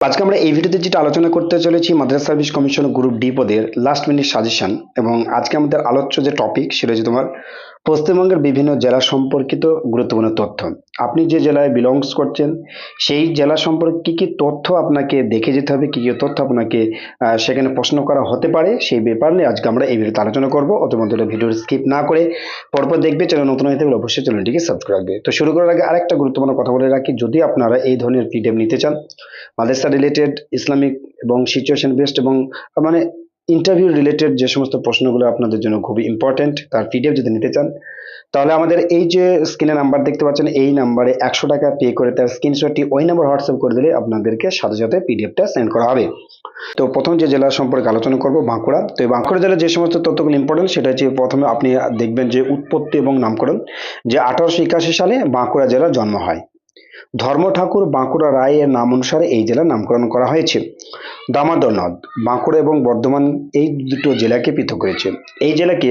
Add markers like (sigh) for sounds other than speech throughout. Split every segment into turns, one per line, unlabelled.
আজকে আমরা এই ভিডিওতে যেটা আলোচনা করতে চলেছি Madrasah service commission group D পদের লাস্ট মিনিট সাজেশন এবং আজকে আমাদের আলোচ্য যে টপিক সেটা হচ্ছে তোমার পশ্চিমবঙ্গের বিভিন্ন জেলা সম্পর্কিত গুরুত্বপূর্ণ তথ্য। আপনি যে জেলায় বিলংস করছেন, সেই জেলা সম্পর্কে কী কী তথ্য আপনাকে দেখে যেতে হবে, কী কী তথ্য আপনাকে সেখানে প্রশ্ন করা হতে পারে, সেই ব্যাপার নিয়ে আজকে আমরা এই ভিডিওতে আলোচনা করব। অতমধ্যে ভিডিও স্কিপ না করে পরপর দেখবে, চ্যানেল নতুন হয়ে থাকলে অবশ্যই চ্যানেলটিকে সাবস্ক্রাইব রাখবে তো শুরু করার আগে আরেকটা গুরুত্বপূর্ণ কথা বলে রাখি, যদি আপনারা এই ধরনের পিডিএফ নিতে চান, মাদ্রাসা রিলেটেড ইসলামিক এবং সিচুয়েশন বেসড এবং মানে ইন্টারভিউ রিলেটেড যে সমস্ত প্রশ্নগুলো আপনাদের জন্য খুবই ইম্পর্টেন্ট তার পিডিএফ যদি নিতে চান, তাহলে আমাদের এই যে স্ক্রিনে নাম্বার দেখতে পাচ্ছেন, এই নাম্বারে একশো টাকা পে করে তার স্ক্রিনশটটি ওই নাম্বার হোয়াটসঅ্যাপ করে দিলে আপনাদেরকে সাথে সাথে পিডিএফটা সেন্ড করা হবে। তো প্রথম যে জেলা সম্পর্কে আলোচনা করব, বাঁকুড়া। তো এই বাঁকুড়া জেলার যে সমস্ত তথ্যগুলো ইম্পর্টেন্ট সেটা হচ্ছে প্রথমে আপনি দেখবেন যে উৎপত্তি এবং নামকরণ। যে আঠারোশো একাশি সালে বাঁকুড়া জেলার জন্ম হয়। ধর্ম ঠাকুর বাঁকুড়া রায়ের নাম অনুসারে এই জেলার নামকরণ করা হয়েছে। দামোদর নদ, বাঁকুড়া এবং বর্ধমান এই দুটো জেলাকে পৃথক করেছে। এই জেলাকে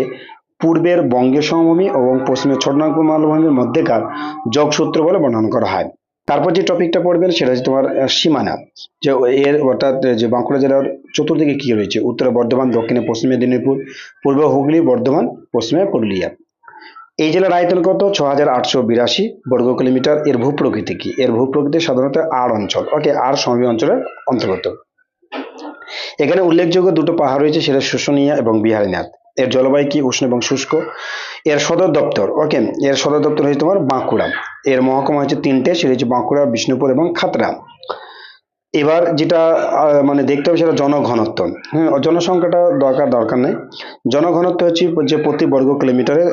পূর্বের বঙ্গীয় সমভূমি এবং পশ্চিমের ছোটনাগপুর মালভূমির মধ্যেকার যোগসূত্র বলে বর্ণনা করা হয়। তারপর যে টপিকটা পড়বেন সেটা হচ্ছে তোমার সীমানা। যে এর অর্থাৎ যে বাঁকুড়া জেলার চতুর্দিকে কি রয়েছে? উত্তরে বর্ধমান, দক্ষিণে পশ্চিম মেদিনীপুর পূর্বে হুগলি, বর্ধমান, পশ্চিমে পুরুলিয়া। এই জেলার আয়তন কত? ছ হাজার আটশো বিরাশি বর্গ কিলোমিটার। এর ভূপ্রকৃতি কি? এর ভূপ্রকৃতি সাধারণত আর অঞ্চল ওকে আর সমভূমি অঞ্চলের অন্তর্গত। এখানে উল্লেখযোগ্য দুটো পাহাড় রয়েছে, সেটা শুশুনিয়া এবং বিহারীনাথ। এর জলবায়ু কি? উষ্ণ এবং শুষ্ক। এর সদর দপ্তর, ওকে, এর সদর দপ্তর হচ্ছে তোমার বাঁকুড়া। এর মহকুমা হচ্ছে তিনটে, সেটা হচ্ছে বাঁকুড়া, বিষ্ণুপুর এবং খাতড়া। এবার যেটা মানে দেখতে হবে সেটা জনঘনত্ব। হ্যাঁ জনসংখ্যাটা দরকার দরকার নেই। জনঘনত্ব হচ্ছে যে প্রতি বর্গ কিলোমিটারে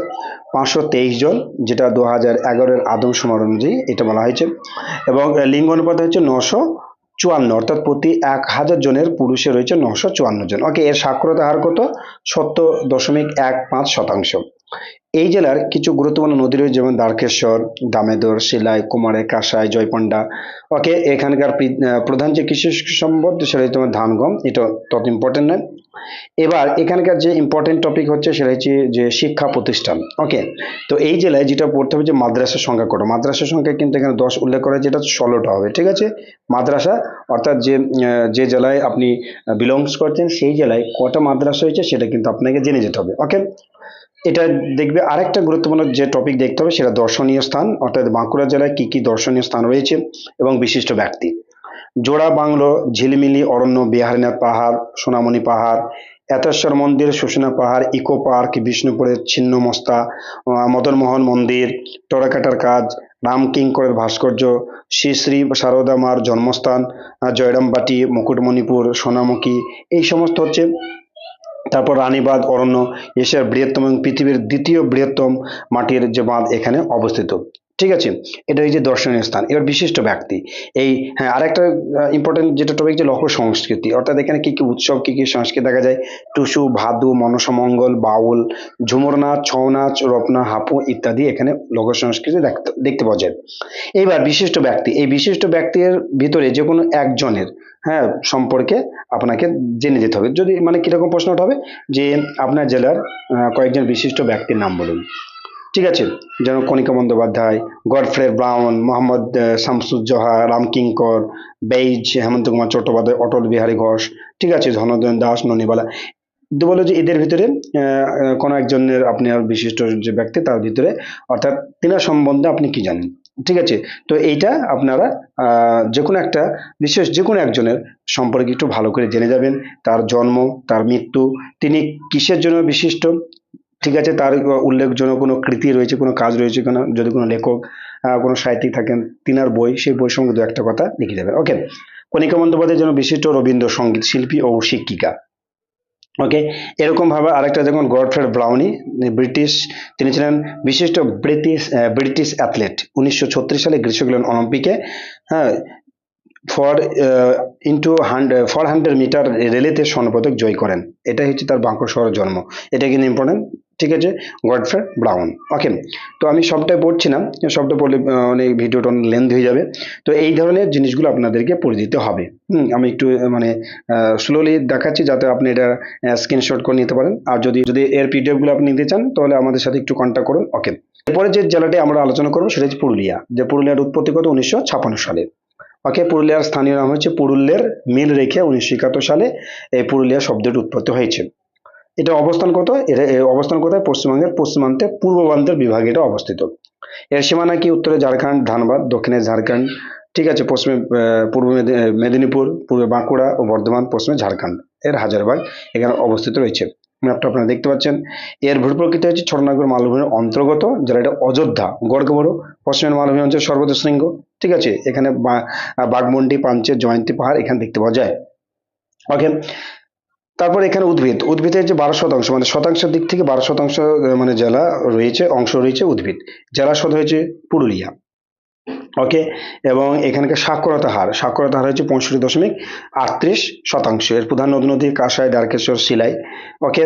পাঁচশো তেইশ জন, যেটা দু হাজার এগারোর আদমশুমার অনুযায়ী এটা বলা হয়েছে। এবং লিঙ্গ অনুপাত হচ্ছে নশো চুয়ান্ন, অর্থাৎ প্রতি এক হাজার জনের পুরুষে রয়েছে নশো চুয়ান্ন জন। ওকে, এর সাক্ষরতা হার কত? সত্তর দশমিক এক পাঁচ শতাংশ। এই জেলার কিছু গুরুত্বপূর্ণ নদী রয়েছে, যেমন দ্বারকেশ্বর, দামেদর শিলাই কুমারে, কাঁসাই জয়পান্ডা ওকে, এখানকার প্রধান যে কৃষি সম্পদ, সেটা তোমার ধান গম এটা তত ইম্পর্টেন্ট নয়। এবার এখানকার যে ইম্পর্টেন্ট টপিক হচ্ছে, সেটা হচ্ছে যে শিক্ষা প্রতিষ্ঠান। ওকে, তো এই জেলায় যেটা পড়তে হবে যে মাদ্রাসার সংখ্যা কত। মাদ্রাসার সংখ্যা কিন্তু এখানে দশ উল্লেখ করা যেটা ষোলোটা হবে, ঠিক আছে? মাদ্রাসা, অর্থাৎ যে যে জেলায় আপনি বিলংস করছেন, সেই জেলায় কটা মাদ্রাসা হয়েছে, সেটা কিন্তু আপনাকে জেনে যেতে হবে। ওকে এটা দেখবে আরেকটা গুরুত্বপূর্ণ যে টপিক দেখতে হবে সেটা দর্শনীয় স্থান অর্থাৎ বাঁকুড়া জেলায় কি কি দর্শনীয় স্থান রয়েছে এবং বিশিষ্ট ব্যক্তি। জোড়া বাংলো ঝিলিমিলি অরণ্য বিহারীনাথ পাহাড় সোনামণি পাহাড় এতেশ্বর মন্দির শুশুনা পাহাড় ইকো পার্ক বিষ্ণুপুরের ছিন্নমস্তা আহ, মদনমোহন মন্দির টরাকাটার কাজ রাম কিঙ্করের ভাস্কর্য শ্রী শ্রী সারদা মার জন্মস্থান জয়রামবাটি মুকুটমণিপুর সোনামুখী এই সমস্ত হচ্ছে তারপর রানীবাঁধ অরণ্য এশিয়ার বৃহত্তম এবং পৃথিবীর দ্বিতীয় বৃহত্তম মাটির যে বাঁধ এখানে অবস্থিত। ঠিক আছে? এটা এই যে দর্শনীয় স্থান, এবার বিশিষ্ট ব্যক্তি। এই হ্যাঁ আরেকটা ইম্পর্টেন্ট যেটা টপিক যে লোক সংস্কৃতি, অর্থাৎ এখানে কি কি উৎসব, কি কি সংস্কৃতি দেখা যায়? টুসু, ভাদু মনসমঙ্গল বাউল ঝুমুর নাচ ছৌ নাচ রপনা হাপু ইত্যাদি এখানে লোক সংস্কৃতি দেখতে পাওয়া যায়। এইবার বিশিষ্ট ব্যক্তি, এই বিশিষ্ট ব্যক্তির ভিতরে যে কোনো একজনের হ্যাঁ সম্পর্কে আপনাকে জেনে যেতে হবে। যদি মানে কীরকম প্রশ্নটা হবে? যে আপনার জেলার কয়েকজন বিশিষ্ট ব্যক্তির নাম বলুন। ঠিক আছে যেমন কণিকা বন্দ্যোপাধ্যায়, গডফ্রে ব্রাউন, মোহাম্মদ শামসুজ্জোহা রামকিঙ্কর বেইজ, হেমন্ত কুমার চট্টোপাধ্যায়, অটল বিহারী ঘোষ, ঠিক আছে ধনঞ্জন দাস, ননিবালা। বলো যে এদের ভিতরে কোনো একজনের আপনার বিশিষ্ট যে ব্যক্তি তার ভিতরে, অর্থাৎ তিনার সম্বন্ধে আপনি কি জানেন? ঠিক আছে, তো এইটা আপনারা যে কোনো একটা, বিশেষ যে কোনো একজনের সম্পর্কে একটু ভালো করে জেনে যাবেন। তার জন্ম, তার মৃত্যু, তিনি কিসের জন্য বিশিষ্ট? ঠিক আছে, তার উল্লেখজনক কোনো কৃতি রয়েছে, কোনো কাজ রয়েছে কোনো, যদি কোনো লেখক কোনো সাহিত্যিক থাকেন, তিনার বই, সেই বই সঙ্গে দু একটা কথা লিখে যাবেন। ওকে কণিকা বন্দ্যোপাধ্যায় যেন বিশিষ্ট রবীন্দ্রসঙ্গীত শিল্পী ও শিক্ষিকা। ওকে এরকম ভাবে আরেকটা যেমন গডফ্রেড ব্রাউনি ব্রিটিশ, তিনি ছিলেন বিশিষ্ট ব্রিটিশ ব্রিটিশ অ্যাথলেট উনিশশো ছত্রিশ সালে গ্রীষ্মকালীন অলিম্পিকে হ্যাঁ four into hundred four hundred metre রেলেতে স্বর্ণপদক জয় করেন। এটাই হচ্ছে তার বাঁকুড়া শহরের জন্ম। এটা কিন্তু ইম্পর্টেন্ট ঠিক আছে? গডফ্রে ব্রাউন ওকে তো আমি সবটাই পড়ছি না সবটা পড়লে অনেক ভিডিওটা অনেক লেন্থ হয়ে যাবে। তো এই ধরনের জিনিসগুলো আপনাদেরকে পড়ে দিতে হবে। হুম, আমি একটু মানে স্লোলি দেখাচ্ছি যাতে আপনি এটা স্ক্রিনশট করে নিতে পারেন। আর যদি যদি এর পিডিএফগুলো আপনি নিতে চান, তাহলে আমাদের সাথে একটু কন্ট্যাক্ট করুন। ওকে এরপরে যে জেলাটি আমরা আলোচনা করব, সেটা হচ্ছে পুরুলিয়া। যে পুরুলিয়ার উৎপত্তি কত উনিশশো সালে। ওকে পুরুলিয়ার স্থানীয় নাম হচ্ছে পুরুলিয়ার মিল রেখে উনিশশো একাত্তর সালে এই পুরুলিয়া শব্দটি উৎপত্তি হয়েছে। এটা অবস্থান কত? এটা অবস্থান কোথায়? পশ্চিমবঙ্গের পশ্চিমান্তে পূর্ববান্তের বিভাগে এটা অবস্থিত। এর সীমানা কি? উত্তরে ঝাড়খণ্ড, ধানবাদ, দক্ষিণে ঝাড়খণ্ড। ঠিক আছে, পশ্চিমে পূর্ব মেদিনীপুর, পূর্বে বাঁকুড়া ও বর্ধমান, পশ্চিমে ঝাড়খণ্ড। এর হাজারবাগ এখানে অবস্থিত রয়েছে। ম্যাপটা আপনারা দেখতে পাচ্ছেন। এর ভূ প্রকৃতি হচ্ছে ছোটনাগর মালভূমির অন্তর্গত যারা এটা অযোধ্যা গড়গবড় পশ্চিমের মালভূমি অঞ্চল সর্বোচ্চ শৃঙ্গ। ঠিক আছে, এখানে বাঘমুন্ডি, পাঞ্চেত, জয়ন্তী পাহাড় এখানে দেখতে পাওয়া যায়। ওকে তারপর এখানে উদ্ভিদ। উদ্ভিদের যে বারো শতাংশ মানে শতাংশের দিক থেকে বারো শতাংশ মানে জেলা রয়েছে, অংশ রয়েছে উদ্ভিদ। জেলা সদ হয়েছে পুরুলিয়া। ওকে এবং এখানকার সাক্ষরতা হার সাক্ষরতা হার হচ্ছে পঁয়ষট্টি দশমিক আটত্রিশ শতাংশ। এর প্রধান নদী নদী কাঁসাই, দ্বারকেশ্বর শিলাই ওকে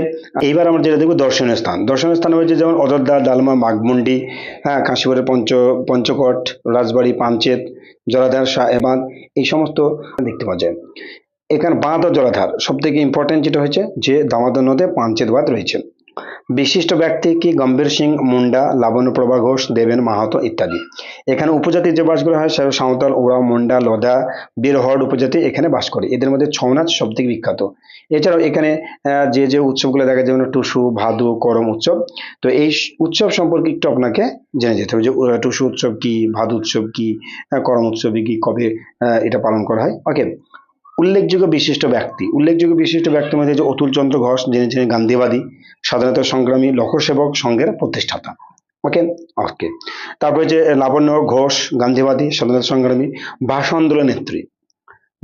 এইবার আমরা যেটা দেখব দর্শনীয় স্থান। দর্শনীয় স্থান হয়েছে যেমন অযোধ্যা, ডালমা বাঘমুন্ডি হ্যাঁ কাশীপুরের পঞ্চ, পঞ্চকট, রাজবাড়ি পাঞ্চেত জলাধার শাহ এই সমস্ত দেখতে পাওয়া যায়। এখানে বাঁধ ও জলাধার সব থেকে ইম্পর্টেন্ট যেটা হয়েছে, যে দামোদর নদে পাঞ্চেত বাঁধ রয়েছে। বিশিষ্ট ব্যক্তি কি গম্ভীর সিং, মুন্ডা লাবণ্যপ্রভা ঘোষ, দেবেন মাহাতো ইত্যাদি। এখানে উপজাতির যে বাসগুলো হয় সেটা সাঁওতাল ওরা মুন্ডা লোধা বীরহট উপজাতি এখানে বাস করে। এদের মধ্যে ছৌ নাচ সব থেকে বিখ্যাত। এছাড়াও এখানে যে যে উৎসবগুলো দেখা যায়, যেমন টুসু, ভাদু, করম উৎসব, তো এই উৎসব সম্পর্কে একটু আপনাকে জেনে যেতে হবে যে টুসু উৎসব কি, ভাদু উৎসব কি করম উৎসব কি, কবে এটা পালন করা হয়। ওকে উল্লেখযোগ্য বিশিষ্ট ব্যক্তি। উল্লেখযোগ্য বিশিষ্ট ব্যক্তির মধ্যে যে অতুল চন্দ্র ঘোষ, যিনি ছিলেন গান্ধীবাদী স্বাধীনতা সংগ্রামী লোকসেবক সংঘের প্রতিষ্ঠাতা। ওকে ওকে তারপরে যে লাবণ্য ঘোষ, গান্ধীবাদী স্বাধীনতা সংগ্রামী, ভাষা আন্দোলন নেত্রী।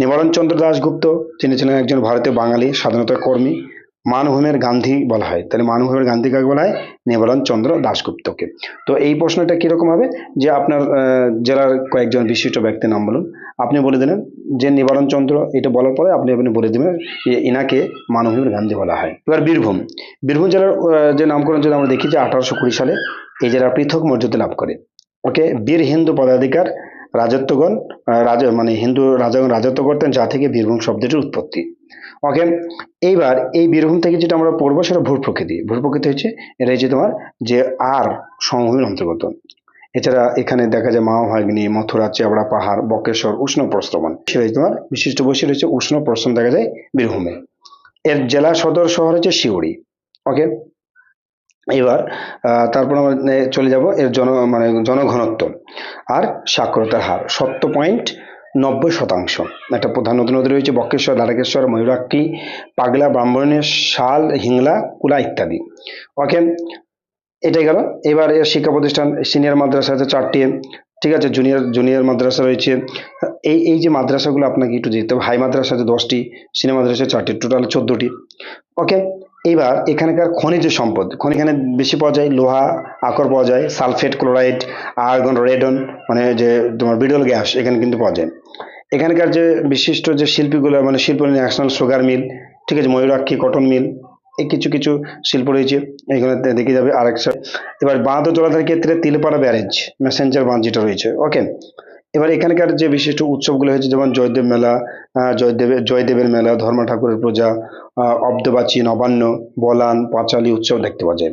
নিবারণ চন্দ্র দাশগুপ্ত তিনি ছিলেন একজন ভারতীয় বাঙালি স্বাধীনতা কর্মী, মানভূমের গান্ধী বলা হয়। তাহলে মানভূমের গান্ধী কাকে বলা হয়? নিবারণ চন্দ্র দাশগুপ্তকে। তো এই প্রশ্নটা কীরকম হবে? যে আপনার জেলার কয়েকজন বিশিষ্ট ব্যক্তির নাম বলুন। আপনি বলে দিলেন যে নিবারণ চন্দ্র এটা বলার পরে আপনি আপনি বলে দেবেন যে ইনাকে মানভূমের গান্ধী বলা হয়। এবার বীরভূম। বীরভূম জেলার যে নামকরণ যদি আমরা দেখি যে আঠারোশো কুড়ি সালে এই জেলা পৃথক মর্যাদা লাভ করে। ওকে? বীর হিন্দু পদাধিকার, রাজত্বগণ রাজ মানে হিন্দু রাজাগণ রাজত্ব করতেন যা থেকে বীরভূম শব্দটির উৎপত্তি। ওকে? এইবার এই বীরভূম থেকে যেটা আমরা পড়ব সেটা ভূ প্রকৃতি ভূ প্রকৃতি হচ্ছে, এটা হচ্ছে তোমার যে আর সমভূমির অন্তর্গত। এছাড়া এখানে দেখা যায় মাওভাগ্নি, মথুরা চেবড়া পাহাড়, বকেশ্বর, উষ্ণ প্রস্রবণ। সেটা হচ্ছে তোমার বিশিষ্ট বৈশিষ্ট্য হচ্ছে উষ্ণ প্রস্রবণ দেখা যায় বীরভূমে। এর জেলা সদর শহর হচ্ছে শিউড়ি। ওকে এবার তারপর আমরা চলে যাব এর জন মানে জনঘনত্ব আর সাক্ষরতার হার। সত্তর পয়েন্ট নব্বই শতাংশ। একটা প্রধান নদী নদী রয়েছে বক্রেশ্বর দ্বারকেশ্বর, ময়ূরাক্ষী, পাগলা, ব্রাহ্মণের শাল, হিংলা, কুলা ইত্যাদি। ওকে এটাই গেল। এবার এর শিক্ষা প্রতিষ্ঠান সিনিয়র মাদ্রাসা আছে চারটি। ঠিক আছে জুনিয়র জুনিয়র মাদ্রাসা রয়েছে। এই এই যে মাদ্রাসাগুলো আপনাকে একটু দিতে হবে হাই মাদ্রাসা আছে দশটি সিনিয়র মাদ্রাসা চারটি টোটাল চোদ্দটি। ওকে এবার এখানকার খনিজ সম্পদ, খনি এখানে বেশি পাওয়া যায়, লোহা, আকর পাওয়া যায়, সালফেট, ক্লোরাইড আর্গন রেডন মানে যে তোমার বিডল গ্যাস, এখানে কিন্তু পাওয়া যায়। এখানকার যে বিশিষ্ট যে শিল্পীগুলো মানে শিল্প ন্যাশনাল সুগার মিল ঠিক আছে, ময়ূরাক্ষী কটন মিল এই কিছু কিছু শিল্প রয়েছে। এখানে দেখে যাবে আরেকটা এবার বাঁধ ও জলাধার ক্ষেত্রে তিলপাড়া ব্যারেজ মেসেঞ্জার বাঁধ যেটা রয়েছে। ওকে এবার এখানকার যে বিশিষ্ট উৎসবগুলো হয়েছে যেমন জয়দেব মেলা জয়দেবের জয়দেবের মেলা ধর্ম ঠাকুরের পূজা অব্দবাচী নবান্ন বলান পাঁচালী উৎসব দেখতে পাওয়া যায়।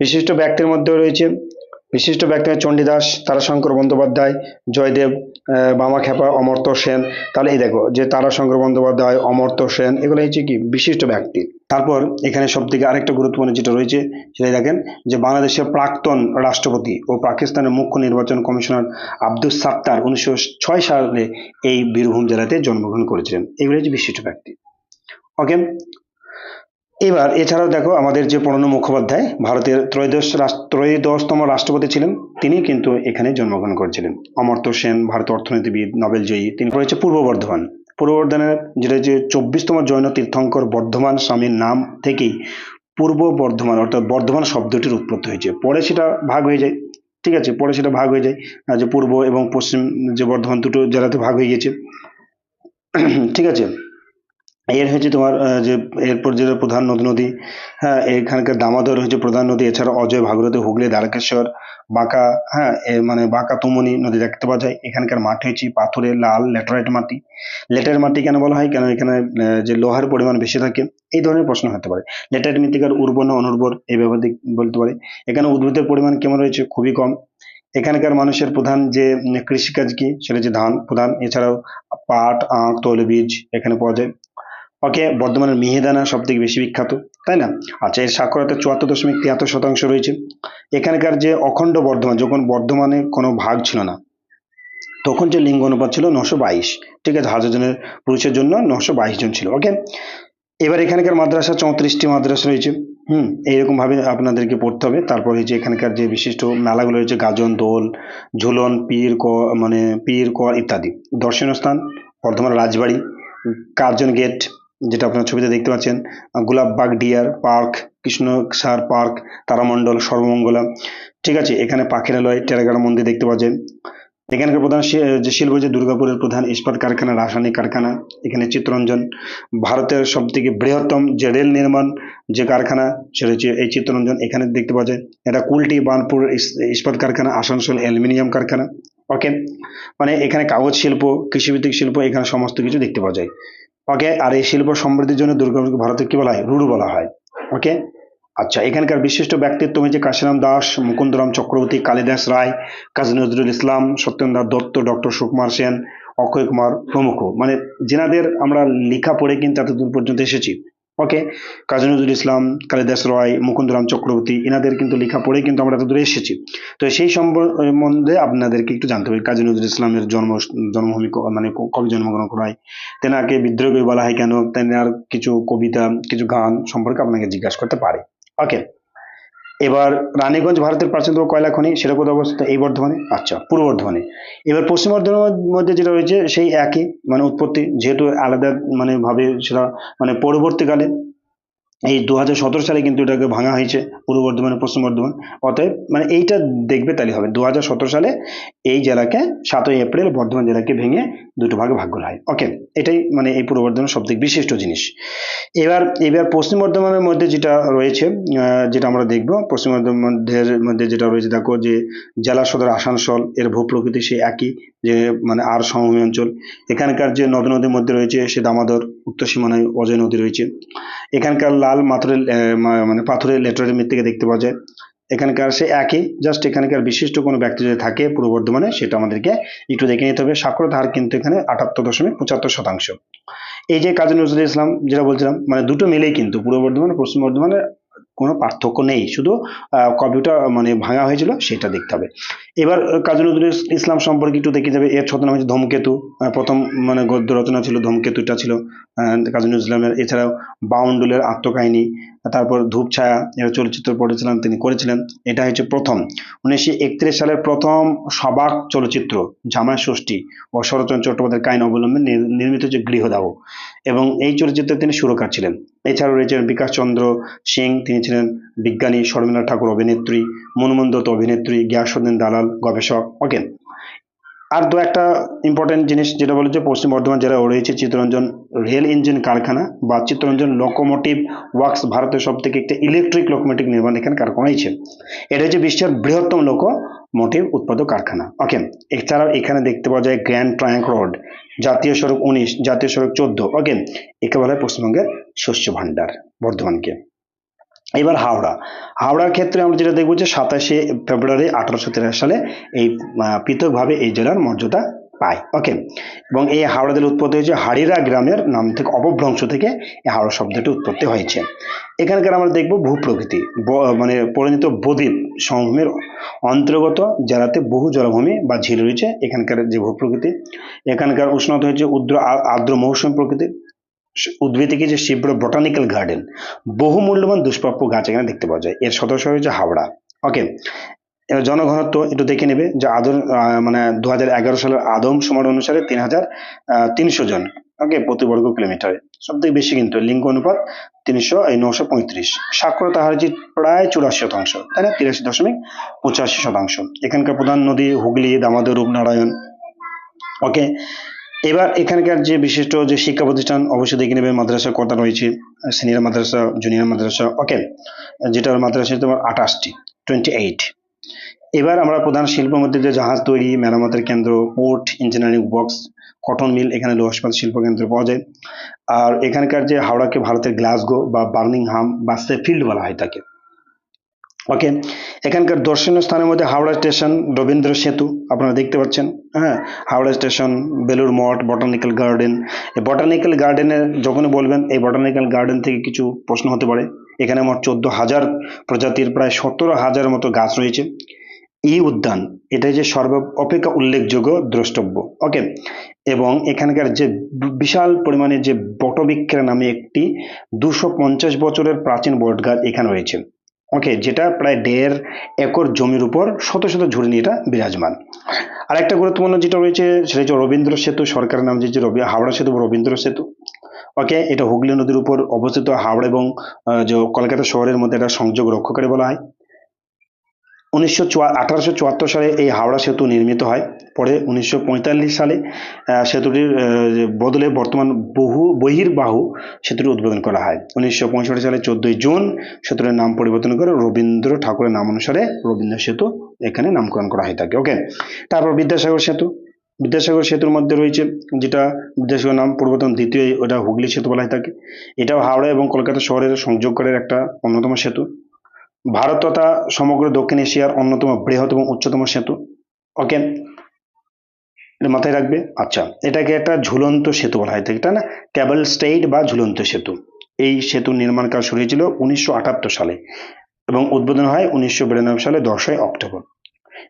বিশিষ্ট ব্যক্তির মধ্যে রয়েছে বিশিষ্ট ব্যক্তি চণ্ডীদাস তারাশঙ্কর বন্দ্যোপাধ্যায় জয়দেব আহ, বামাখ্যাপা অমর্ত্য সেন। তাহলে এই দেখো যে তারাশঙ্কর বন্দ্যোপাধ্যায় অমর্ত্য সেন এগুলো হচ্ছে কি? বিশিষ্ট ব্যক্তি। তারপর এখানে সব থেকে আরেকটা গুরুত্বপূর্ণ যেটা রয়েছে, সেটাই দেখেন যে বাংলাদেশের প্রাক্তন রাষ্ট্রপতি ও পাকিস্তানের মুখ্য নির্বাচন কমিশনার আব্দুস সাত্তার উনিশশো ছয় সালে এই বীরভূম জেলাতে জন্মগ্রহণ করেছিলেন। এগুলো হচ্ছে বিশিষ্ট ব্যক্তি। ওকে এবার এছাড়াও দেখো আমাদের যে প্রণব মুখোপাধ্যায়, ভারতের ত্রয়োদশ ত্রয়োদশতম রাষ্ট্রপতি ছিলেন, তিনি কিন্তু এখানে জন্মগ্রহণ করেছিলেন। অমর্ত্য সেন, ভারতীয় অর্থনীতিবিদ নোবেল জয়ী তিনি রয়েছে পূর্ব বর্ধমান। পূর্ব বর্ধমানের যেটা যে চব্বিশতম জৈন তীর্থঙ্কর বর্ধমান স্বামীর নাম থেকেই পূর্ব বর্ধমান, অর্থাৎ বর্ধমান শব্দটির উৎপত্তি হয়েছে। পরে সেটা ভাগ হয়ে যায়, ঠিক আছে? পরে সেটা ভাগ হয়ে যায় যে পূর্ব এবং পশ্চিম যে বর্ধমান দুটো জেলাতে ভাগ হয়ে গেছে (clears throat) ঠিক আছে? এর হচ্ছে তোমার যে এরপর যেটা প্রধান নদী নদী হ্যাঁ এখানকার দামোদর হচ্ছে প্রধান নদী, এছাড়া অজয় ভাগীরথী, হুগলি, দ্বারকেশ্বর, বাঁকা হ্যাঁ মানে বাঁকা তুমনি নদী দেখতে পাওয়া যায়। এখানকার মাটি হচ্ছে পাথুরে, লাল ল্যাটেরাইট মাটি। ল্যাটেরাইট মাটি কেন বলা হয়? কেন এখানে যে লোহার পরিমাণ বেশি থাকে? এই ধরনের প্রশ্ন হতে পারে। ল্যাটেরাইট মৃত্তিকার উর্বর না অনুর্বর, এই ব্যাপারে বলতে পারে। এখানে উদ্ভিদের পরিমাণ কেমন রয়েছে? খুবই কম। এখানকার মানুষের প্রধান যে, কৃষিকাজ কি? সেটা হচ্ছে ধান প্রধান। এছাড়াও পাট, আখ, তৈলবীজ এখানে পাওয়া যায়। ওকে, বর্ধমানের মিহিদানা সব থেকে বেশি বিখ্যাত, তাই না? আচ্ছা এর সাক্ষরতা চুয়াত্তর দশমিক তিয়াত্তর শতাংশ রয়েছে। এখানকার যে অখণ্ড বর্ধমান, যখন বর্ধমানে কোনো ভাগ ছিল না, তখন যে লিঙ্গ অনুপাত ছিল নশো বাইশ, ঠিক আছে, হাজার জনের পুরুষের জন্য নশো বাইশ জন ছিল, ওকে? এবার এখানকার মাদ্রাসা চৌত্রিশটি মাদ্রাসা রয়েছে, হুম এইরকম ভাবে আপনাদেরকে পড়তে হবে। তারপর হচ্ছে এখানকার যে বিশিষ্ট মেলাগুলো রয়েছে, গাজন দোল, ঝুলন, পীর ক মানে পীর কর ইত্যাদি। দর্শনীয় স্থান বর্ধমান রাজবাড়ি, কার্জন গেট যেটা আপনার ছবিতে দেখতে পাচ্ছেন Golapbag deer park, Krishna Sar park, Taramandal, Sarbamangala. ঠিক আছে, এখানে পাখিরালয় টেরাগাড়া মন্দির দেখতে পাওয়া যায় এখানকার প্রধান যে শিল্প হচ্ছে দুর্গাপুরের প্রধান ইস্পাত কারখানা, রাসায়নিক কারখানা, এখানে চিত্তরঞ্জন। ভারতের সব থেকে বৃহত্তম যে রেল নির্মাণ যে কারখানা, সেটা হচ্ছে এই চিত্তরঞ্জন। এখানে দেখতে পাওয়া যায় এটা কুলটি বার্নপুর ইস- ইস্পাত কারখানা, আসানসোল অ্যালুমিনিয়াম কারখানা। ওকে মানে এখানে কাগজ শিল্প, কৃষিভিত্তিক শিল্প, এখানে সমস্ত কিছু দেখতে পাওয়া যায়। ওকে আর এই শিল্প সমৃদ্ধির জন্য দুর্গাপুরকে ভারতের কি বলা হয়? রুরু বলা হয়। ওকে আচ্ছা এখানকার বিশিষ্ট ব্যক্তিত্ব হয়েছে কাশিরাম দাস, মুকুন্দরাম চক্রবর্তী, কালিদাস রায়, কাজী নজরুল ইসলাম, সত্যেন্দ্রনাথ দত্ত, ডক্টর সুকুমার সেন, অক্ষয় কুমার প্রমুখ। মানে যেনাদের আমরা লেখা পড়ে কিন্তু এতদূর পর্যন্ত এসেছি ওকে কাজী নজরুল ইসলাম কালিদাস রায়, মুকুন্দরাম চক্রবর্তী, এনাদের কিন্তু লেখা পড়ে কিন্তু আমরা এত দূরে এসেছি। তো সেই সম্বন্ধে আপনাদেরকে একটু জানতে হবে। কাজী নজরুল ইসলামের জন্ম, জন্মভূমি মানে কবে জন্মগ্রহণ করা হয়? তেনাকে বিদ্রোহী বলা হয় কেন? তেনার কিছু কবিতা, কিছু গান সম্পর্কে আপনাকে জিজ্ঞাসা করতে পারে। ওকে এবার রানীগঞ্জ ভারতের প্রাচীনতম কয়লা খনি সেটা কোথায় অবস্থিত এই বর্ধমানে আচ্ছা পূর্ব বর্ধমানে। এবার পশ্চিম বর্ধমানের মধ্যে যেটা রয়েছে, সেই একই মানে উৎপত্তি, যেহেতু আলাদা মানে ভাবে সেটা মানে পরবর্তীকালে এই দু হাজার সতেরো সালে কিন্তু এটাকে ভাঙা হয়েছে, পূর্ব বর্ধমান পশ্চিম বর্ধমান। অতএব মানে এইটা দেখবে তাহলে হবে। দু হাজার সতেরো সালে এই জেলাকে সাতই এপ্রিল বর্ধমান জেলাকে ভেঙে দুটো ভাগে ভাগ করা হয়। ওকে এটাই মানে এই পূর্ব বর্ধমানের সব থেকে বিশিষ্ট জিনিস। এবার এবার পশ্চিম বর্ধমানের মধ্যে যেটা রয়েছে যেটা আমরা দেখব, পশ্চিম বর্ধমানের মধ্যে যেটা রয়েছে, দেখো যে জেলা সদর আসানসোল, এর ভূপ্রকৃতি সে একই। যে মানে আর সমভূমি অঞ্চল। এখানকার যে নদ নদীর মধ্যে রয়েছে, সে দামোদর, উত্তর সীমানায় অজয় নদী রয়েছে। এখানকার লাল মাথুরের মানে পাথরের লেটারের মৃত্তিকা দেখতে পাওয়া যায়। এখানকার সে একই, জাস্ট এখানকার বিশিষ্ট কোনো ব্যক্তি যদি থাকে পূর্ব বর্ধমানে, সেটা আমাদেরকে একটু দেখে নিতে হবে। সাক্ষরতা হার কিন্তু এখানে আটাত্তর দশমিক পঁচাত্তর শতাংশ। এই যে কাজী নজরুল ইসলাম, যেটা বলছিলাম মানে দুটো মিলেই কিন্তু পূর্ব বর্ধমান, পশ্চিম বর্ধমানের কোনো পার্থক্য নেই। শুধু কবিটা মানে ভাঙা হয়েছিল, সেটা দেখতে হবে। এবার কাজী নজরুল ইসলাম সম্পর্কে একটু দেখে যাবে। এর ছদ্মনাম হচ্ছে ধূমকেতু প্রথম মানে গদ্য রচনা ছিল, ধূমকেতুটা ছিল কাজী নজরুল ইসলামের। এছাড়াও বাউন্ডুলের আত্মকাহিনী, তারপর ধূপছায়া, এর চলচ্চিত্র পড়েছিলেন তিনি করেছিলেন। এটা হচ্ছে প্রথম। উনিশশো একত্রিশ সালের প্রথম সবাক চলচ্চিত্র জামাই ষষ্ঠী ও শরৎচন্দ্র চট্টোপাধ্যায়ের কাহিনী অবলম্বনে নির্মিত হচ্ছে গৃহদাহ। এবং এই চলচ্চিত্রে তিনি সুরকার ছিলেন। এছাড়াও রয়েছেন বিকাশ চন্দ্র সিং, তিনি ছিলেন বিজ্ঞানী, শর্মিলা ঠাকুর অভিনেত্রী, মনমোহন দত্ত অভিনেত্রী, গিয়াসুদ্দিন দালাল গবেষক। ওকে আর দু একটা ইম্পর্টেন্ট জিনিস যেটা বলেছে, পশ্চিম বর্ধমান জেলায় রয়েছে চিত্তরঞ্জন রেল ইঞ্জিন কারখানা বা চিত্তরঞ্জন লোকোমোটিভ ওয়ার্কস ভারতের সব থেকে একটা ইলেকট্রিক লোকোমোটিভ নির্মাণ এখানে কারখানা হয়েছে। এটা হচ্ছে বিশ্বের বৃহত্তম লোকোমোটিভ উৎপাদক কারখানা। ওকে এছাড়াও এখানে দেখতে পাওয়া যায় গ্র্যান্ড ট্রায়াঙ্ক রোড জাতীয় সড়ক উনিশ, জাতীয় সড়ক চোদ্দ। ওকে একে বলা হয় পশ্চিমবঙ্গের শস্য ভাণ্ডার বর্ধমানকে। এবার হাওড়া। হাওড়ার ক্ষেত্রে আমরা যেটা দেখব যে সাতাশে ফেব্রুয়ারি আঠারোশো তিরাশি সালে এই পৃথকভাবে এই জেলার মর্যাদা পায়। ওকে এবং এই হাওড়া জেলার উৎপত্তি হয়েছে হাড়িরা গ্রামের নাম থেকে অপভ্রংশ থেকে এই হাওড়া শব্দটি উৎপত্তি হয়েছে। এখানকার আমরা দেখব ভূপ্রকৃতি মানে পরিণত বদ্বীপ সমভূমির অন্তর্গত জেলাতে বহু জলভূমি বা ঝিল রয়েছে এখানকার যে ভূপ্রকৃতি এখানকার উষ্ণতা হয়েছে উদ্র আর্দ্র মৌসুমী প্রকৃতি উদ্ভিদকে যে শিবর বটানিক্যাল গার্ডেন বহু মূল্যবান দুষ্প্রাপ্য গাছ এখানে দেখতে পাওয়া যায়। এর সদস্য হচ্ছে হাওড়া। ওকে এবার জনঘনত্ব একটু দেখে নেবে যে আহ, মানে দু হাজার এগারো সালের আদম সমার অনুসারে তিন হাজার তিনশো জন ওকে প্রতি বর্গ কিলোমিটারে। সব থেকে বেশি কিন্তু লিঙ্গ অনুপাত তিনশো এই নশো পঁয়ত্রিশ। সাক্ষরতা হার যে প্রায় চুরাশি শতাংশ তাই না? তিরাশি দশমিক পঁচাশি শতাংশ। এখানকার প্রধান নদী হুগলি দামোদর রূপনারায়ণ। ওকে এবার এখানকার যে বিশিষ্ট যে শিক্ষা প্রতিষ্ঠান অবশ্যই দেখে নেবে মাদ্রাসা কটা রয়েছে সিনিয়র মাদ্রাসা জুনিয়র মাদ্রাসা ওকে যেটার মাদ্রাসা তোমার আঠাশটি টোয়েন্টি এইট এবার আমরা প্রধান শিল্পের মধ্যে যে জাহাজ তৈরি, মেরামতের কেন্দ্র port engineering works cotton mill এখানে লোহ ইস্পাত শিল্প কেন্দ্র পাওয়া যায়। আর এখানকার যে হাওড়াকে ভারতের গ্লাসগো বা বার্মিংহাম বা সেফিল্ড বলা হয় তাকে ওকে এখানকার দর্শনীয় স্থানের মধ্যে হাওড়া স্টেশন, রবীন্দ্র সেতু, আপনারা দেখতে পাচ্ছেন হ্যাঁ? Howrah station Belur Math botanical garden এই বটানিক্যাল গার্ডেনের যখনই বলবেন, এই বটানিক্যাল গার্ডেন থেকে কিছু প্রশ্ন হতে পারে। এখানে মোট চোদ্দ হাজার প্রজাতির প্রায় সতেরো হাজার মতো গাছ রয়েছে। এই উদ্যান এটা যে সর্ব অপেক্ষা উল্লেখযোগ্য দ্রষ্টব্য। ওকে এবং এখানকার যে বিশাল পরিমাণে যে বটবৃক্ষের নামে একটি দুশো পঞ্চাশ বছরের প্রাচীন বট গাছ এখানে রয়েছে। ওকে যেটা প্রায় দেড় একর জমির উপর শত শত ঝুড়ি নিয়ে এটা বিরাজমান। আর একটা গুরুত্বপূর্ণ যেটা রয়েছে, সেটা হচ্ছে রবীন্দ্র সেতু, সরকারের নাম যে যে রবি, হাওড়া সেতু রবীন্দ্র সেতু। ওকে এটা হুগলি নদীর উপর অবস্থিত হাওড়া এবং যে কলকাতা শহরের মধ্যে এটা সংযোগ রক্ষাকারী বলা হয়। উনিশশো চুয়াত্তর সালে এই হাওড়া সেতু নির্মিত হয়। পরে উনিশশো পঁয়তাল্লিশ সালে সেতুটির বদলে বর্তমান বহু বহির্বাহু সেতুটি উদ্বোধন করা হয়। উনিশশো পঁয়ষট্টি সালে চোদ্দই জুন সেতুটির নাম পরিবর্তন করে রবীন্দ্র ঠাকুরের নাম অনুসারে রবীন্দ্র সেতু এখানে নামকরণ করা হয়ে থাকে। ওকে তারপর বিদ্যাসাগর সেতু। বিদ্যাসাগর সেতুর মধ্যে রয়েছে, যেটা বিদ্যাসাগর নাম পরিবর্তন দ্বিতীয়, ওটা হুগলি সেতু বলা হয়ে থাকে। এটাও হাওড়া এবং কলকাতা শহরের সংযোগ একটা অন্যতম সেতু। ভারত তথা সমগ্র দক্ষিণ এশিয়ার অন্যতম বৃহৎ এবং উচ্চতম সেতু। ওকে মাথায় রাখবে? আচ্ছা এটাকে একটা ঝুলন্ত সেতু বলা হয়। এটা না ক্যাবল স্টেট বা ঝুলন্ত সেতু। এই সেতু নির্মাণ কাজ শুরু হয়েছিল উনিশশো আটাত্তর সালে এবং উদ্বোধন হয় উনিশশো বিরানব্বই সালে দশই অক্টোবর।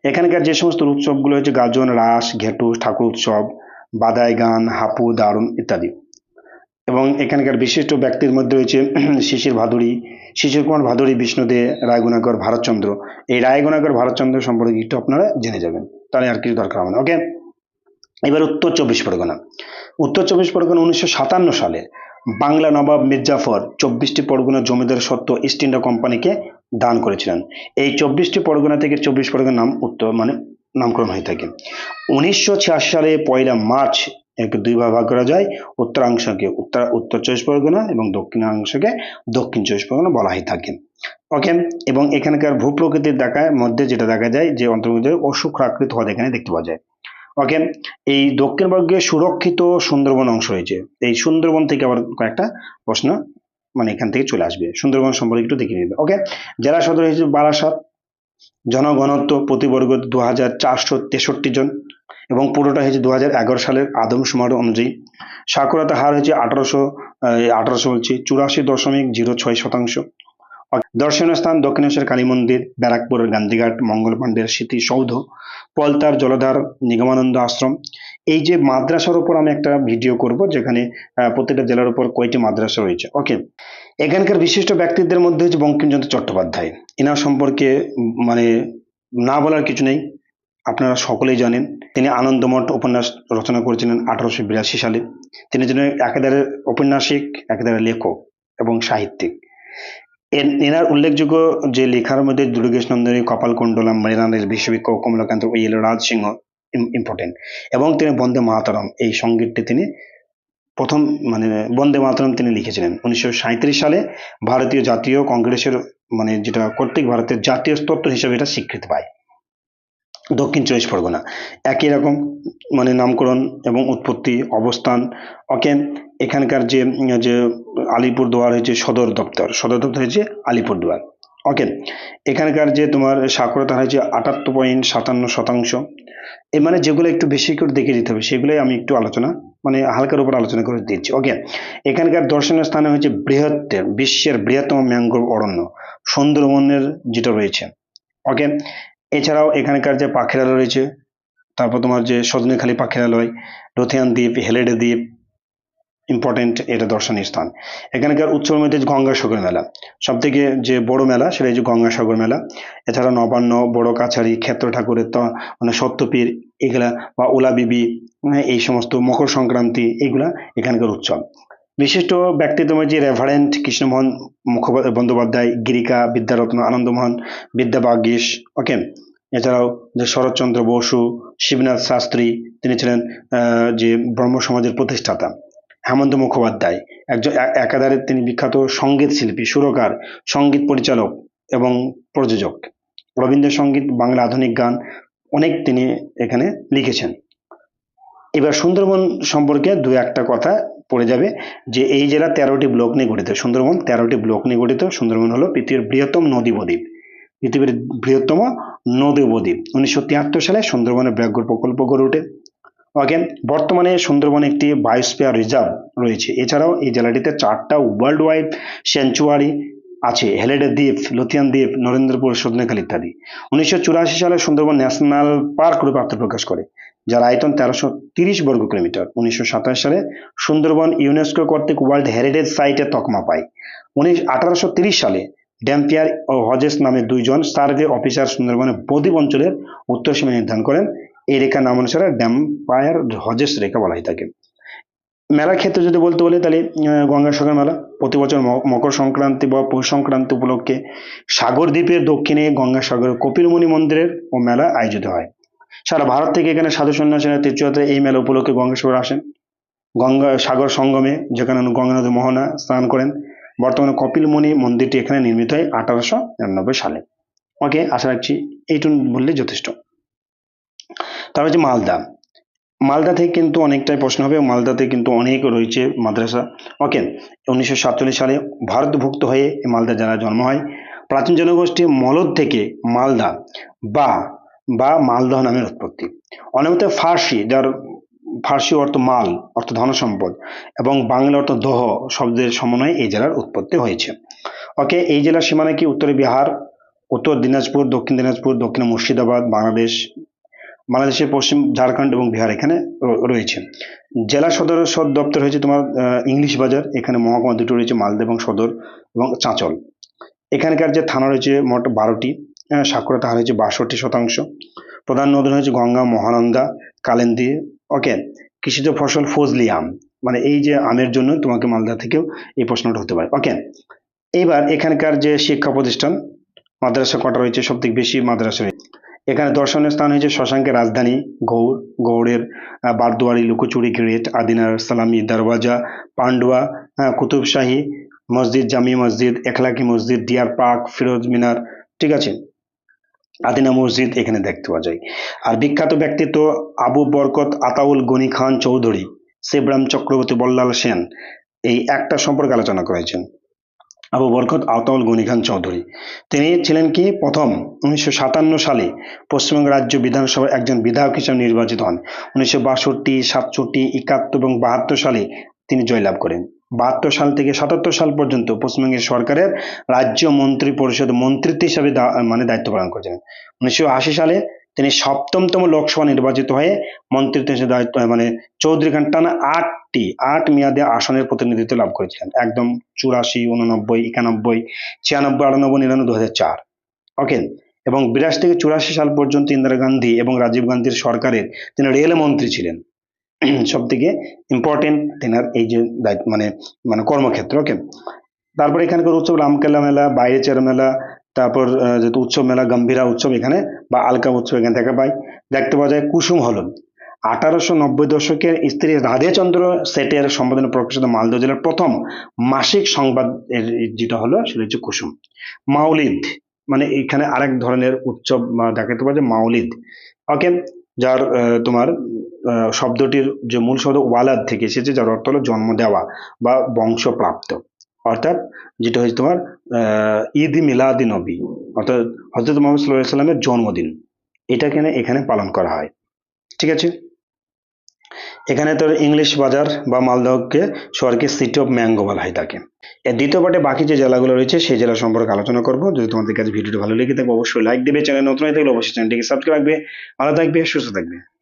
এখানকার যে সমস্ত উৎসবগুলো হচ্ছে গাজন, রাস, ঘেটু, ঠাকুর উৎসব বাদাই গান হাপু, দারুণ ইত্যাদি। এবং এখানকার বিশিষ্ট ব্যক্তির মধ্যে রয়েছে (clears throat) শিশির ভাদুরী। শিশির কুমার ভাদুরী বিষ্ণুদে রায়গুণাকর ভারতচন্দ্র। এই রায়গুণাকর ভারতচন্দ্র সম্পর্কে একটু আপনারা জেনে যাবেন। তাহলে আর কিছু দরকার হবে না, ওকে? এবার উত্তর চব্বিশ পরগনা। উত্তর চব্বিশ পরগনা উনিশশো সাতান্ন সালে বাংলা নবাব মির্জাফর চব্বিশটি পরগনা জমিদার সত্ত্ব ইস্ট ইন্ডিয়া কোম্পানিকে দান করেছিলেন। এই চব্বিশটি পরগনা থেকে চব্বিশ পরগনার নাম উত্তর মানে নামকরণ হয়ে থাকে। উনিশশো ছিয়াশি সালে পয়লা মার্চ একে দুই ভাগ ভাগ করা যায়। উত্তরাংশকে উত্তর উত্তর চব্বিশ পরগনা এবং দক্ষিণাংশকে দক্ষিণ চব্বিশ পরগনা বলা হয়ে থাকে। ওকে এবং এখানকার ভূপ্রকৃতির দেখার মধ্যে যেটা দেখা যায় যে অন্তর্গত অশুক্রাকৃত হ্রদ এখানে দেখতে পাওয়া যায়। ওকে এই দক্ষিণবঙ্গে সুরক্ষিত সুন্দরবন অংশ রয়েছে। এই সুন্দরবন থেকে আবার কয়েকটা প্রশ্ন মানে এখান থেকে চলে আসবে। সুন্দরবন সম্পর্কে একটু দেখে নেবে। ওকে জেলা সদর হয়েছে বারাসাত। জনঘনত্ব প্রতি বর্গ দু হাজার চারশো তেষট্টি জন। এবং পুরোটা হয়েছে দু হাজার এগারো সালের আদমশুমার অনুযায়ী। সাক্ষরতা হার হয়েছে আঠারোশো আঠারোশো বলছি, চুরাশি দশমিক জিরো ছয় শতাংশ। দর্শনীয় স্থান দক্ষিণেশ্বর, কালী মন্দির ব্যারাকপুরের গান্ধীঘাট, মঙ্গল পাণ্ডের স্মৃতিসৌধ পলতার জলধার, নিগমানন্দ আশ্রম। এই যে মাদ্রাসার উপর আমি একটা ভিডিও করব, যেখানে প্রত্যেকটা জেলার উপর কয়টি মাদ্রাসা রয়েছে। ওকে। এখানকার বিশিষ্ট ব্যক্তিদের মধ্যে হচ্ছে বঙ্কিমচন্দ্র চট্টোপাধ্যায়। এনার সম্পর্কে মানে না বলার কিছু নেই। আপনারা সকলেই জানেন, তিনি আনন্দমঠ উপন্যাস রচনা করেছিলেন আঠারোশো বিরাশি সালে। তিনি ছিলেন একেবারে ঔপন্যাসিক, একেবারে লেখক এবং সাহিত্যিক। এনার উল্লেখযোগ্য যে লেখার মধ্যে দুর্গেশ নন্দিনী কপালকুণ্ডলম মৃণালের বিশ্ববিক্ষ কমলাকান্ত ও ইয়েলো রাজসিংহ ইম্পর্টেন্ট এবং তিনি বন্দে মাতরম, এই সঙ্গীতটি তিনি প্রথম মানে বন্দে মাতরম তিনি লিখেছিলেন। উনিশশো সাঁইত্রিশ সালে ভারতীয় জাতীয় কংগ্রেসের মানে যেটা কর্তৃক ভারতের জাতীয় স্তত্ব হিসেবে এটা স্বীকৃতি পায়। দক্ষিণ চব্বিশ পরগনা। একই রকম মানে নামকরণ এবং উৎপত্তি অবস্থান। ওকে, এখানকার যে যে আলিপুরদুয়ার হয়েছে সদর দপ্তর সদর দপ্তর হয়েছে আলিপুরদুয়ার। ওকে, এখানকার যে তোমার সাক্ষরতা হয়েছে আটাত্তর পয়েন্ট সাতান্ন শতাংশ। এ মানে যেগুলো একটু বেশি করে দেখে দিতে হবে, সেগুলোই আমি একটু আলোচনা মানে হালকার উপর আলোচনা করে দিচ্ছি। ওকে, এখানকার দর্শনীয় স্থানে হচ্ছে বৃহত্তের, বিশ্বের বৃহত্তম ম্যাঙ্গ্রোভ অরণ্য, সুন্দরবনের যেটা রয়েছে। ওকে এছাড়াও এখানকার যে পাখিরালয় রয়েছে তারপর তোমার যে সজনেখালি পাখিরালয় রথিয়ান দ্বীপ হেলেডে দ্বীপ ইম্পর্টেন্ট এটা দর্শনীয় স্থান। এখানকার উৎসবের মধ্যে গঙ্গাসাগর মেলা। সব থেকে যে বড় মেলা সেটা হচ্ছে গঙ্গাসাগর মেলা। এছাড়া নবান্ন বড় কাছারি ক্ষেত্র ঠাকুরের তো মানে সত্যপীর এগুলা বা ওলা বিবি হ্যাঁ, এই সমস্ত মকর সংক্রান্তি এগুলা এখানকার উৎসব। বিশিষ্ট ব্যক্তিত্ব যে রেভারেন্ট কৃষ্ণমোহন মুখোপাধ্যায় বন্দ্যোপাধ্যায় গিরিকা বিদ্যারত্ন আনন্দমোহন বিদ্যাবাগীশ ওকে এছাড়াও যে শরৎচন্দ্র বসু, শিবনাথ শাস্ত্রী, তিনি ছিলেন যে ব্রহ্ম সমাজের প্রতিষ্ঠাতা। হেমন্ত মুখোপাধ্যায়, একজন একাধারে তিনি বিখ্যাত সংগীত শিল্পী, সুরকার, সংগীত পরিচালক এবং প্রযোজক। রবীন্দ্রসঙ্গীত, বাংলা আধুনিক গান অনেক তিনি এখানে লিখেছেন। এবার সুন্দরবন সম্পর্কে দু একটা কথা পড়ে যাবে যে এই জেলা তেরোটি ব্লক নিয়ে গঠিত। সুন্দরবন তেরোটি ব্লক নিয়ে গঠিত। সুন্দরবন হলো পৃথিবীর বৃহত্তম নদী বদ্বীপ পৃথিবীর বৃহত্তম নদী উপদ্বীপ। উনিশশো তিয়াত্তর সালে সুন্দরবনে ব্যাঘ্র প্রকল্প গড়ে ওঠে। ওকে বর্তমানে সুন্দরবনে একটি বায়োস্ফিয়ার রিজার্ভ রয়েছে। এছাড়াও এই জেলাটিতে চারটা ওয়ার্ল্ড ওয়াইড স্যাঞ্চুয়ারি আছে। হেলেডে দ্বীপ লুথিয়ান দ্বীপ নরেন্দ্রপুর সদনেখাল ইত্যাদি। উনিশশো চুরাশি সালে সুন্দরবন ন্যাশনাল পার্ক রূপে আত্মপ্রকাশ করে, যার আয়তন তেরোশো তিরিশ বর্গ কিলোমিটার। উনিশশো সাতাশ সালে সুন্দরবন ইউনেস্কো কর্তৃক ওয়ার্ল্ড হেরিটেজ সাইটে তকমা পায়। উনিশ, আঠারোশো সালে ড্যাম্পিয়ার ও হজেস নামে দুইজন সার্ভে অফিসার সুন্দরবনের বদ্বীপ অঞ্চলের উত্তর সীমা নির্ধারণ করেন। এই রেখার নাম অনুসারে ড্যাম্পায়ার হজেস রেখা বলা হয়ে থাকে। মেলার ক্ষেত্রে যদি বলতে বলি, তাহলে গঙ্গাসাগর মেলা প্রতি বছর মকর সংক্রান্তি বা পৌষ সংক্রান্তি উপলক্ষে সাগর দ্বীপের দক্ষিণে গঙ্গাসাগর কপিলমুনি মন্দিরের ও মেলা আয়োজিত হয়। সারা ভারত থেকে এখানে সাধু সন্ন্যাসীরা তীর্থযাত্রা এই মেলা উপলক্ষে গঙ্গাসাগর আসেন। গঙ্গা, সাগর সঙ্গমে যেখানে গঙ্গা নদী মোহনা স্নান করেন। বর্তমানে কপিলমুনি মন্দিরটি এখানে নির্মিত হয় আঠারোশো নিরানব্বই সালে। ওকে আশা রাখছি এইটুকু বললে যথেষ্ট। তারপর হচ্ছে মালদা। মালদা থেকে কিন্তু অনেকটাই প্রশ্ন হবে মালদাতে কিন্তু অনেক রয়েছে মাদ্রাসা। ওকে উনিশশো সাতচল্লিশ সালে ভারতভুক্ত হয়ে মালদা জেলার জন্ম হয়। প্রাচীন জনগোষ্ঠী মলদ থেকে মালদা বা বা মালদহ নামের উৎপত্তি। অনেকতে ফার্সি, যার ফার্সি অর্থ মাল, অর্থ ধনসম্পদ এবং বাংলা অর্থ দহ শব্দের সমন্বয়ে এই জেলার উৎপত্তি হয়েছে। ওকে, এই জেলার সীমানা কি উত্তরে বিহার, উত্তর দিনাজপুর, দক্ষিণ দিনাজপুর, দক্ষিণে মুর্শিদাবাদ, বাংলাদেশ, বাংলাদেশের পশ্চিম ঝাড়খণ্ড এবং বিহার এখানে রয়েছে। জেলা সদর সদ দপ্তর হয়েছে তোমার ইংলিশ বাজার, এখানে মহকুমা দুটো রয়েছে, মালদা এবং সদর এবং চাঁচল। এখানকার যে থানা রয়েছে মোট বারোটি সাক্ষরতা হার হয়েছে বাষট্টি শতাংশ। প্রধান নদী হয়েছে গঙ্গা, মহানন্দা, কালেন্দি ওকে কৃষিজ ফসল ফজলি আম মানে এই যে আমের জন্য তোমাকে মালদা থেকেও এই প্রশ্নটা হতে পারে। ওকে এইবার এখানকার যে শিক্ষা প্রতিষ্ঠান, মাদ্রাসা কটা রয়েছে? সব থেকে বেশি মাদ্রাসা রয়েছে। এখানে দর্শনীয় স্থান হয়েছে শশাঙ্কের রাজধানী, গৌড়, গৌড়ের বারদুয়ারি, লুকোচুরি, গ্রেট, আদিনার, সালামি, দরওয়াজা, পান্ডুয়া কুতুবশাহী মসজিদ জামি মসজিদ, এখলাকি মসজিদ ডিয়ার পার্ক, ফিরোজ মিনার, ঠিক আছে? আদিনা মসজিদ এখানে দেখতে পাওয়া যায়। আর বিখ্যাত ব্যক্তিত্ব আবু বরকত আতাউল গনি খান চৌধুরী শিবরাম চক্রবর্তী বল্লাল সেন, এই একটা সম্পর্কে আলোচনা করেছেন। আবু বরকত আতাউল গনি খান চৌধুরী। তিনি ছিলেন কি? প্রথম উনিশশো সাতান্ন সালে পশ্চিমবঙ্গ রাজ্য বিধানসভার একজন বিধায়ক হিসেবে নির্বাচিত হন। উনিশশো বাষট্টি, সাতষট্টি, একাত্তর এবং বাহাত্তর সালে তিনি জয়লাভ করেন। বাহাত্তর সাল থেকে সাতাত্তর সাল পর্যন্ত পশ্চিমবঙ্গের সরকারের রাজ্য মন্ত্রী পরিষদ মন্ত্রিত্ব হিসাবে মানে দায়িত্ব পালন করেছেন। উনিশশো আশি সালে তিনি সপ্তমতম লোকসভা নির্বাচিত হয়ে মন্ত্রিত্ব হিসেবে দায়িত্ব মানে চৌধুরী খান টানা আটটি, আট মেয়াদে আসনের প্রতিনিধিত্ব লাভ করেছিলেন। একদম চুরাশি, উননব্বই, একানব্বই, ছিয়ানব্বই, আটানব্বই, নিরানব্বই দু হাজার চার। ওকে? এবং বিরাশি থেকে চুরাশি সাল পর্যন্ত ইন্দিরা গান্ধী এবং রাজীব গান্ধীর সরকারের তিনি রেল মন্ত্রী ছিলেন। সব থেকে ইম্পর্টেন্ট তেনার এই যে মানে মানে কর্মক্ষেত্র ওকে তারপরে এখানকার উৎসব রামকেলা মেলা, বাইরে চের মেলা, তারপর যেহেতু উৎসব মেলা, গম্ভীরা উৎসব এখানে, বা আলকা উৎসব এখানে দেখা পাই দেখতে পাওয়া যায় কুসুম হলন আঠারোশো নব্বই দশকের স্ত্রী রাধেচন্দ্র সেটের সম্পাদনা প্রকাশিত মালদহ জেলার প্রথম মাসিক সংবাদ এর যেটা হলো, সেটা হচ্ছে কুসুম। মাউলিদ মানে এখানে আরেক ধরনের উৎসব দেখাতে পাওয়া যায় মাউলিদ। ওকে যার তোমার শব্দটির যে মূল শব্দ ওয়ালাদ থেকে এসেছে, যার অর্থ হলো জন্ম দেওয়া বা বংশপ্রাপ্ত। অর্থাৎ যেটা হচ্ছে তোমার ঈদ মিলাদি নবী, অর্থাৎ হজরত মোহাম্মদ সাল্লাহ সাল্লামের জন্মদিন। এটা কেন এখানে পালন করা হয়? ঠিক আছে? এখানে তোর ইংলিশ বাজার বা মালদহকে শহরকে সিটি অফ ম্যাঙ্গো বলা হয় তাকে। এর দ্বিতীয় পার্টে বাকি যে জেলাগুলো রয়েছে, সেই জেলা সম্পর্কে আলোচনা করব। যদি তোমাদের কাছে ভিডিওটি ভালো লেগে থাকে, অবশ্যই লাইক দেবে। চ্যানেল নতুন হয়ে থাকলে অবশ্যই চ্যানেলটিকে সাবস্ক্রাইব রাখবে। ভালো থাকবে, সুস্থ থাকবে।